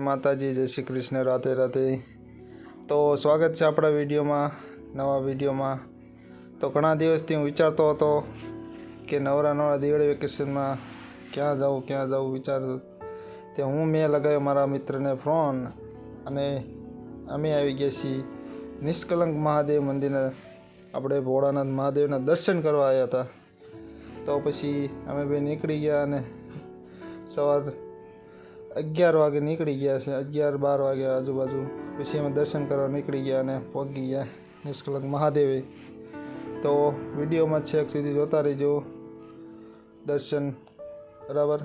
માતાજી, જય શ્રી કૃષ્ણ, રાધે રાધે. તો સ્વાગત છે આપણા વિડીયોમાં, નવા વિડીયોમાં. તો ઘણા દિવસથી હું વિચારતો હતો કે નવરા નવરા દિવાળી વેકેશનમાં ક્યાં જાઉં ક્યાં જાઉં વિચાર તે હું મેં લગાવ્યો મારા મિત્રને ફોન અને અમે આવી ગયા છીએ નિષ્કલંક મહાદેવ મંદિરના. આપણે ભોળાનાથ મહાદેવના દર્શન કરવા આવ્યા હતા. તો પછી અમે બે નીકળી ગયા અને સવાર અગિયાર વાગે નીકળી ગયા છે. અગિયાર, બાર વાગે આજુબાજુ પછી અમે દર્શન કરવા નીકળી ગયા અને પહોંચી ગયા નિષ્કલંક મહાદેવે. તો વિડીયોમાં છેક સુધી જોતા રહેજો. દર્શન બરાબર.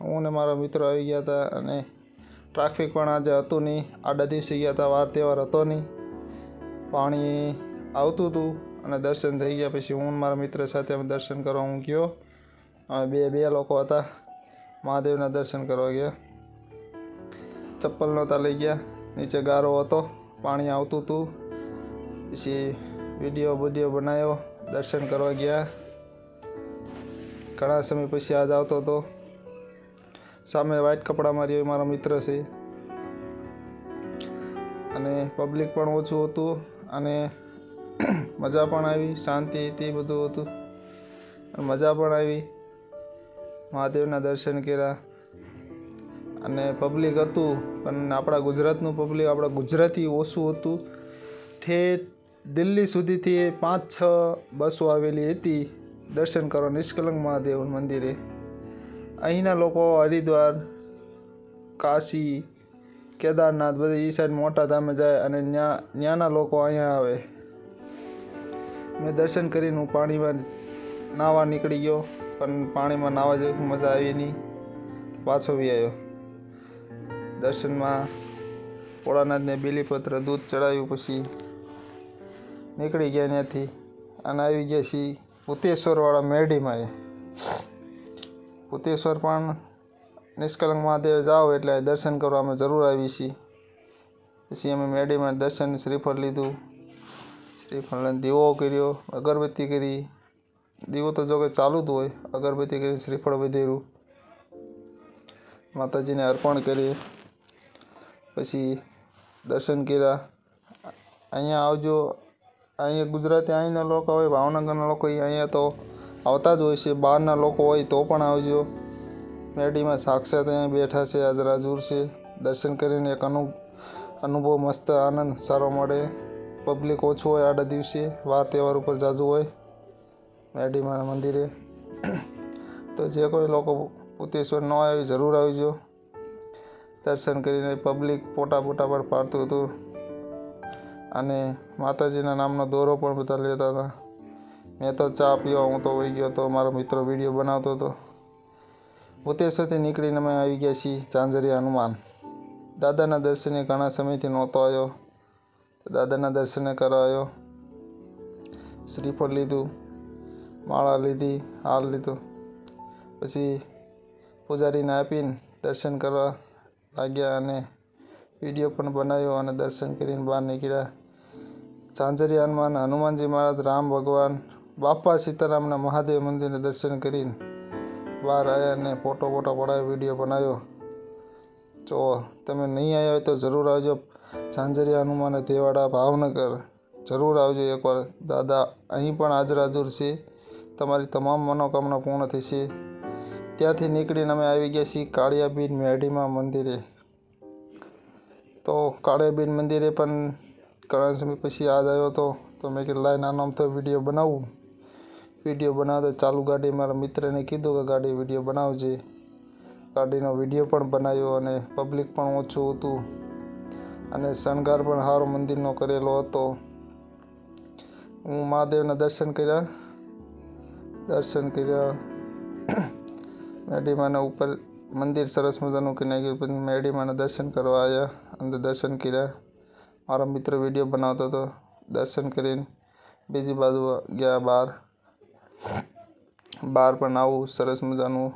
હું ને મારા મિત્રો આવી ગયા હતા અને ટ્રાફિક પણ આજે હતું નહીં. આડા દિવસે ગયા હતા, વાર તહેવાર હતો નહીં. પાણી આવતું હતું અને દર્શન થઈ ગયા. પછી હું મારા મિત્ર સાથે અમે દર્શન કરવા હું ગયો અમે બે બે લોકો હતા. મહાદેવના દર્શન કરવા ગયા. ચપ્પલ નહોતા લઈ ગયા. નીચે ગારો હતો. પાણી આવતું હતું. પછી વીડિયો વીડિયો બનાવ્યો. દર્શન કરવા ગયા. ઘણા સમય પછી આજ આવતો હતો. સામે વ્હાઈટ કપડામાં રહ્યો મારો મિત્ર છે. અને પબ્લિક પણ ઓછું હતું અને મજા પણ આવી. શાંતિ હતી, બધું હતું. મજા પણ આવી. મહાદેવના દર્શન કર્યા. અને પબ્લિક હતું, પણ આપણા ગુજરાતનું પબ્લિક આપણા ગુજરાતી ઓછું હતું. ઠેઠ દિલ્હી સુધીથી પાંચ, છ બસો આવેલી હતી દર્શન કરવા નિષ્કલંક મહાદેવ મંદિરે. અહીંના લોકો હરિદ્વાર, કાશી, કેદારનાથ, બધી એ સાઈડ મોટા ધામે જાય અને ત્યાં ત્યાંના લોકો અહીંયા આવે. મેં દર્શન કરીને હું પાણીમાં નાહવા નીકળી ગયો, પણ પાણીમાં નાહવા જેવી મજા આવી નહીં. પાછો બી આવ્યો. દર્શનમાં ભોળાનાથને બીલીપત્ર દૂધ ચડાવ્યું પછી નીકળી ગયા ત્યાંથી. અને આવી ગયા છીએ પુતેશ્વરવાળા મેરડીમાં એ. પુતેશ્વર પણ નિષ્કલંક મહાદેવ જાઓ એટલે દર્શન કરવા અમે જરૂર આવી છીએ. પછી અમે મેરડીમાં દર્શન શ્રીફળ લીધું. શ્રીફળ દીવો કર્યો, અગરબત્તી કરી દીવો તો જો કે ચાલુ જ હોય, અગરબત્તી કરી શ્રીફળ વધેરું માતાજીને અર્પણ કરીએ. પછી દર્શન કર્યા. અહીંયા આવજો. અહીંયા ગુજરાતી અહીંના લોકો હોય, ભાવનગરના લોકો અહીંયા તો આવતા જ હોય છે. બહારના લોકો હોય તો પણ આવજો. મેડીમાં સાક્ષાત અહીંયા બેઠા છે. આજ રાજુર છે. દર્શન કરીને એક અનુ, અનુભવ, મસ્ત આનંદ સારો મળે. પબ્લિક ઓછું હોય આડા દિવસે. વાર તહેવાર ઉપર જાજુ હોય. મેરડીમાં મંદિરે. તો જે કોઈ લોકો ઉત્તેશ્વર ન આવી જરૂર આવજો. દર્શન કરીને પબ્લિક પોટા પોટા પણ પાડતું હતું. અને માતાજીના નામનો દોરો પણ બધા લેતા હતા. મેં તો ચા પીવા, હું તો વહી ગયો તો મારો મિત્ર વીડિયો બનાવતો હતો. ભૂતેશ્વરથી નીકળીને અમે આવી ગયા છીએ ચાંજરિયા હનુમાન. દાદાના દર્શને ઘણા સમયથી નહોતો આવ્યો. દાદાના દર્શને કરાવ્યો. શ્રીફળ લીધું. માળા લીધી, હાર લીધો. પછી પૂજારીને આપીને દર્શન કરવા લાગ્યા અને વીડિયો પણ બનાવ્યો અને દર્શન કરીને બહાર નીકળ્યા. ચાંજરી હનુમાન હનુમાનજી મહારાજ, રામ ભગવાન, બાપા સીતારામના મહાદેવ મંદિરને દર્શન કરીને બહાર આવ્યા અને ફોટો ફોટો પડાવ્યો વીડિયો બનાવ્યો. જો તમે નહીં આવ્યા હોય તો જરૂર આવજો. ઝાંઝરિયા હનુમાન દેવાડા ભાવનગર. જરૂર આવજો એકવાર. દાદા અહીં પણ હાજર હાજર છે. તમારી તમામ મનોકામના પૂર્ણ થશે. ત્યાંથી નીકળીને અમે આવી ગયા છીએ કાળિયાબીન મેઢીમાં મંદિરે. તો કાળિયાબીન મંદિરે પણ ઘણા સમય પછી યાદ આવ્યો હતો, તો મેં કીધું લાઈ નાનો તો વીડિયો બનાવું. વીડિયો બનાવતા ચાલુ ગાડી મારા મિત્રને કીધું કે, ગાડી વીડિયો બનાવજે. ગાડીનો વીડિયો પણ બનાવ્યો અને પબ્લિક પણ ઓછું હતું અને શણગાર પણ સારો મંદિરનો કરેલો હતો. હું મહાદેવના દર્શન કર્યા. દર્શન કર્યા. મેડીમાના ઉપર મંદિર સરસ મજાનું કે નાખ્યું પછી મેડીમાના દર્શન કરવા આવ્યા અંદર દર્શન કર્યા. મારો મિત્ર વીડિયો બનાવતો હતો. દર્શન કરીને બીજી બાજુ ગયા બહાર બહાર પણ આવું સરસ મજાનું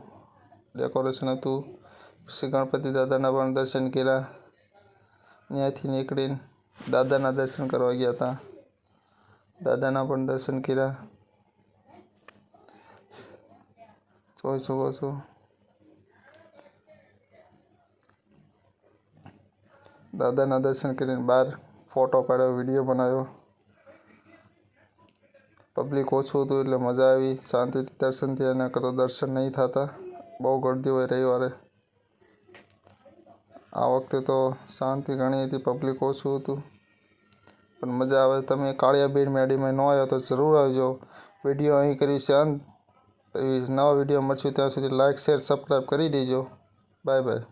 ડેકોરેશન હતું. શ્રી ગણપતિ દાદાના પણ દર્શન કર્યા. ત્યાંથી નીકળીને દાદાના દર્શન કરવા ગયા હતા. દાદાના પણ દર્શન કર્યા. જોઈ શકો છો દાદાના દર્શન કરીને બહાર ફોટો પાડ્યો વીડિયો બનાવ્યો પબ્લિક ઓછું હતું એટલે મજા આવી શાંતિથી દર્શન થયા એના કરતાં દર્શન નહીં થતા બહુ ગળદી હોય રવિવારે આ વખતે તો શાંતિ ઘણી હતી પબ્લિક ઓછું હતું પણ મજા આવે તમે કાળિયા ભીડ મેડીમાં ન આવ્યો તો જરૂર આવજો વીડિયો અહીં કરી છે અંત નવા વીડિયો મળશું ત્યાં સુધી લાઇક શેર સબસ્ક્રાઈબ કરી દેજો. Bye bye